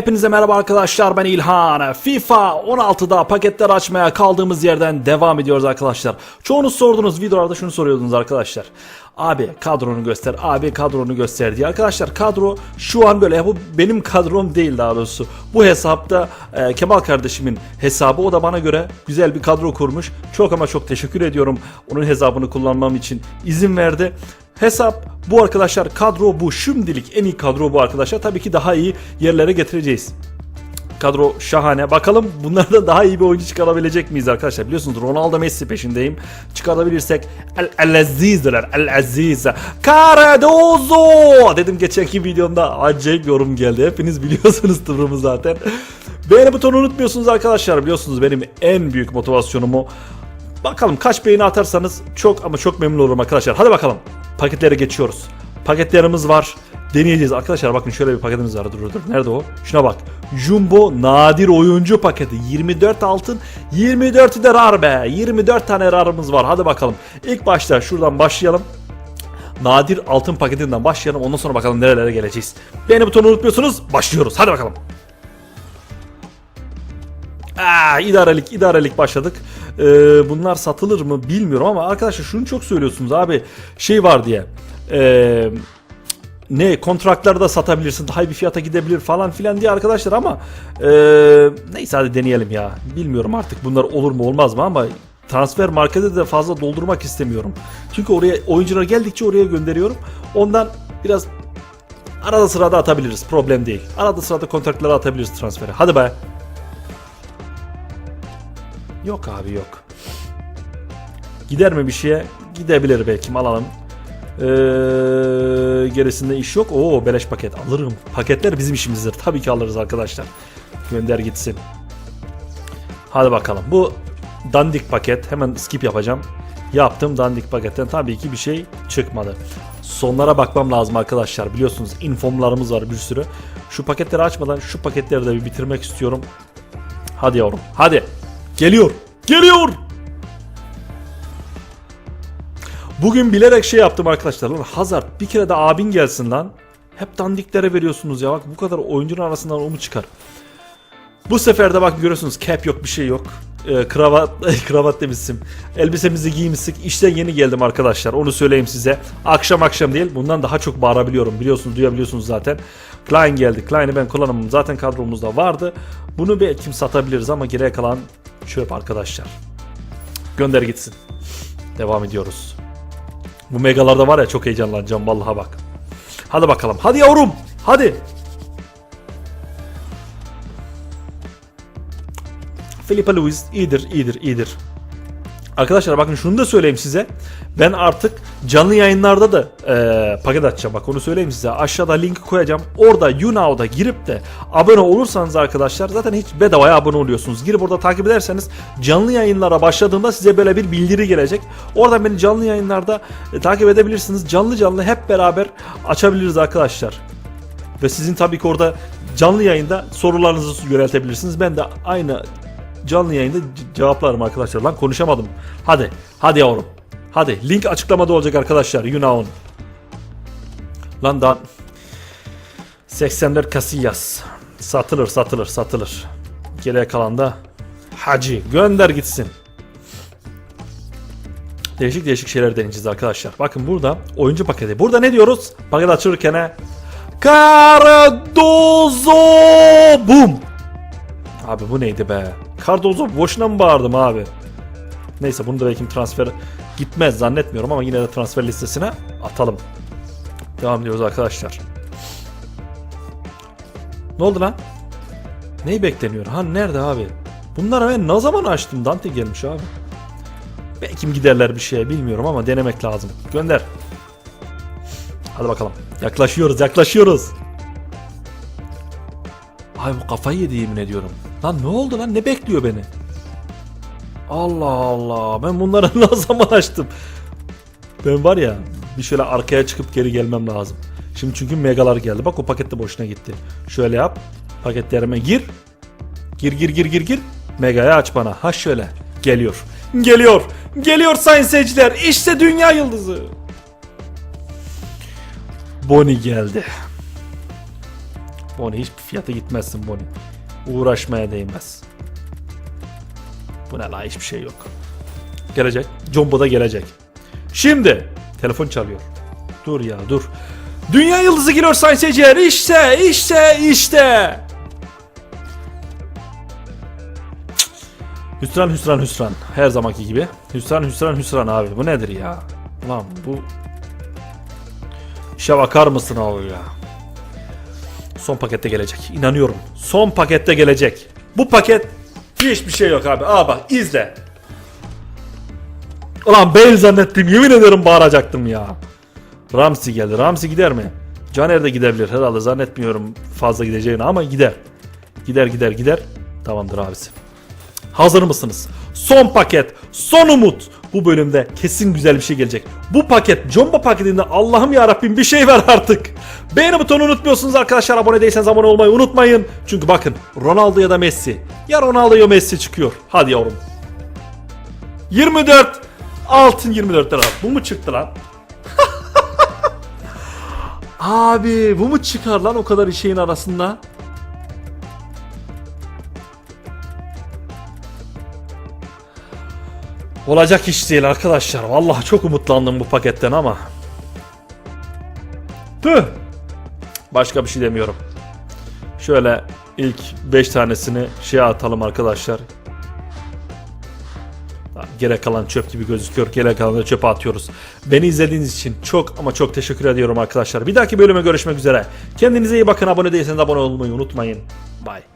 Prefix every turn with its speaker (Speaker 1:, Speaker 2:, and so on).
Speaker 1: Hepinize merhaba arkadaşlar ben İlhan. FIFA 16'da paketler açmaya kaldığımız yerden devam ediyoruz arkadaşlar. Çoğunuz sordunuz videolarda şunu soruyordunuz arkadaşlar. Abi kadronu göster, abi kadronu göster diye. Arkadaşlar kadro şu an böyle. Bu benim kadrom değil daha doğrusu. Bu hesapta e, Kemal kardeşimin hesabı. O da bana göre güzel bir kadro kurmuş. Çok ama çok teşekkür ediyorum. Onun hesabını kullanmam için izin verdi. Hesap bu arkadaşlar kadro bu. Şimdilik en iyi kadro bu arkadaşlar. Tabii ki daha iyi yerlere getireceğiz. Kadro şahane. Bakalım bunlardan daha iyi bir oyuncu çıkarabilecek miyiz arkadaşlar? Biliyorsunuz Ronaldo Messi peşindeyim. Çıkarabilirsek El, El Aziz'ler. El Aziz. Cardozo dedim geçenki videomda acayip yorum geldi. Hepiniz biliyorsunuz durumu zaten. Beğeni butonunu unutmuyorsunuz arkadaşlar. Biliyorsunuz benim en büyük motivasyonum o. Bakalım kaç beğeni atarsanız çok ama çok memnun olurum arkadaşlar. Hadi bakalım. Paketlere geçiyoruz. Paketlerimiz var. Deneyeceğiz. Arkadaşlar bakın şöyle bir paketimiz var. Dur dur. Nerede o? Şuna bak. Jumbo nadir oyuncu paketi. 24 altın. 24 de rar be. 24 tane rarımız var. Hadi bakalım. İlk başta şuradan başlayalım. Nadir altın paketinden başlayalım. Ondan sonra bakalım nerelere geleceğiz. Beğeni butonunu unutmuyorsunuz. Başlıyoruz. Hadi bakalım. Aa, idarelik idarelik başladık. Ee, bunlar satılır mı bilmiyorum ama arkadaşlar şunu çok söylüyorsunuz abi şey var diye. Ee, ne kontratlarda satabilirsin daha iyi bir fiyata gidebilir falan filan diye arkadaşlar ama ee, neyse hadi deneyelim ya. Bilmiyorum artık bunlar olur mu olmaz mı ama transfer markete de fazla doldurmak istemiyorum. Çünkü oraya oyuncular geldikçe oraya gönderiyorum. Ondan biraz arada sırada atabiliriz. Problem değil. Arada sırada kontratlara atabiliriz transferi. Hadi be. Yok abi yok. Gider mi bir şeye? Gidebilir belki alalım. Ee, gerisinde iş yok. Oo beleş paket alırım. Paketler bizim işimizdir. Tabii ki alırız arkadaşlar. Gönder gitsin. Hadi bakalım. Bu dandik paket. Hemen skip yapacağım. Yaptım dandik paketten tabii ki bir şey çıkmadı. Sonlara bakmam lazım arkadaşlar. Biliyorsunuz infomlarımız var bir sürü. Şu paketleri açmadan şu paketleri de bir bitirmek istiyorum. Hadi yavrum. Hadi. Geliyor. Geliyor. Bugün bilerek şey yaptım arkadaşlar. Lan Hazard bir kere de abin gelsin lan. Hep dandiklere veriyorsunuz ya. Bak bu kadar oyuncunun arasından o mu çıkar? Bu sefer de bak görüyorsunuz cap yok bir şey yok. Ee, kravat kravat demişsin. Elbisemizi giymiştik. İşten yeni geldim arkadaşlar. Onu söyleyeyim size. Akşam akşam değil. Bundan daha çok bağırabiliyorum. Biliyorsunuz duyabiliyorsunuz zaten. Klein geldi. Klein'i ben kullanımım. Zaten kadromuzda vardı. Bunu belki satabiliriz ama geriye kalan çöp arkadaşlar. Gönder gitsin. Devam ediyoruz. Bu megalarda var ya çok heyecanlanacağım vallahi bak. Hadi bakalım. Hadi yavrum. Hadi. Felipe Luis iyidir, iyidir, iyidir. Arkadaşlar bakın şunu da söyleyeyim size. Ben artık canlı yayınlarda da e, paket açacağım. Bak onu söyleyeyim size. Aşağıda linki koyacağım. Orada YouNow'da girip de abone olursanız arkadaşlar zaten hiç bedavaya abone oluyorsunuz. Girip orada takip ederseniz canlı yayınlara başladığımda size böyle bir bildiri gelecek. Oradan beni canlı yayınlarda e, takip edebilirsiniz. Canlı canlı hep beraber açabiliriz arkadaşlar. Ve sizin tabii ki orada canlı yayında sorularınızı yöneltebilirsiniz. Ben de aynı canlı yayında ce- cevaplarım arkadaşlar. Lan konuşamadım. Hadi. Hadi yavrum. Hadi. Link açıklamada olacak arkadaşlar. You know. Lan daha 84 Casillas. Satılır satılır satılır. Geriye kalan da Hacı. Gönder gitsin. Değişik değişik şeyler deneyeceğiz arkadaşlar. Bakın burada oyuncu paketi. Burada ne diyoruz? Paket açılırken he, Cardozo Boom. Abi bu neydi be? Cardozo boşuna mı bağırdım abi? Neyse bunu da belki transfer gitmez zannetmiyorum ama yine de transfer listesine atalım. Devam ediyoruz arkadaşlar. Ne oldu lan? Neyi bekleniyor? Ha nerede abi? Bunları ben ne zaman açtım? Dante gelmiş abi. Belki giderler bir şeye bilmiyorum ama denemek lazım. Gönder. Hadi bakalım. Yaklaşıyoruz yaklaşıyoruz. Ay bu kafayı yedi yemin ediyorum. Lan ne oldu lan ne bekliyor beni? Allah Allah ben bunları ne zaman açtım? Ben var ya bir şöyle arkaya çıkıp geri gelmem lazım. Şimdi çünkü megalar geldi. Bak o paket de boşuna gitti. Şöyle yap. Paketlerime gir. Gir gir gir gir gir. Mega'yı aç bana. Ha şöyle. Geliyor. Geliyor. Geliyor sayın seyirciler. İşte dünya yıldızı. Bonnie geldi. Boni hiçbir fiyata gitmezsin Boni. Uğraşmaya değmez. Bu ne la hiçbir şey yok. Gelecek. Jumbo da gelecek. Şimdi telefon çalıyor. Dur ya dur. Dünya yıldızı geliyor sayın seyirciler. İşte işte işte. Hüsran hüsran hüsran. Her zamanki gibi. Hüsran hüsran hüsran abi. Bu nedir ya? Lan bu... İşe bakar mısın abi ya? Son pakette gelecek. İnanıyorum. Son pakette gelecek. Bu paket hiçbir şey yok abi. Aa bak izle. Ulan Bale zannettim. Yemin ederim bağıracaktım ya. Ramsey geldi. Ramsey gider mi? Caner de gidebilir herhalde. Zannetmiyorum fazla gideceğini ama gider. Gider gider gider. Tamamdır abisi. Hazır mısınız? Son paket, son umut. Bu bölümde kesin güzel bir şey gelecek. Bu paket, Jumbo paketinde Allah'ım ya Rabbim bir şey ver artık. Beğeni butonu unutmuyorsunuz arkadaşlar. Abone değilseniz abone olmayı unutmayın. Çünkü bakın Ronaldo ya da Messi. Ya Ronaldo ya Messi çıkıyor. Hadi yavrum. 24 altın 24 lira. Bu mu çıktı lan? Abi bu mu çıkar lan o kadar şeyin arasında? Olacak iş değil arkadaşlar. Vallahi çok umutlandım bu paketten ama. Tüh. Başka bir şey demiyorum. Şöyle ilk 5 tanesini şeye atalım arkadaşlar. Gerek kalan çöp gibi gözüküyor. Gerek kalanı çöpe atıyoruz. Beni izlediğiniz için çok ama çok teşekkür ediyorum arkadaşlar. Bir dahaki bölüme görüşmek üzere. Kendinize iyi bakın. Abone değilseniz abone olmayı unutmayın. Bye.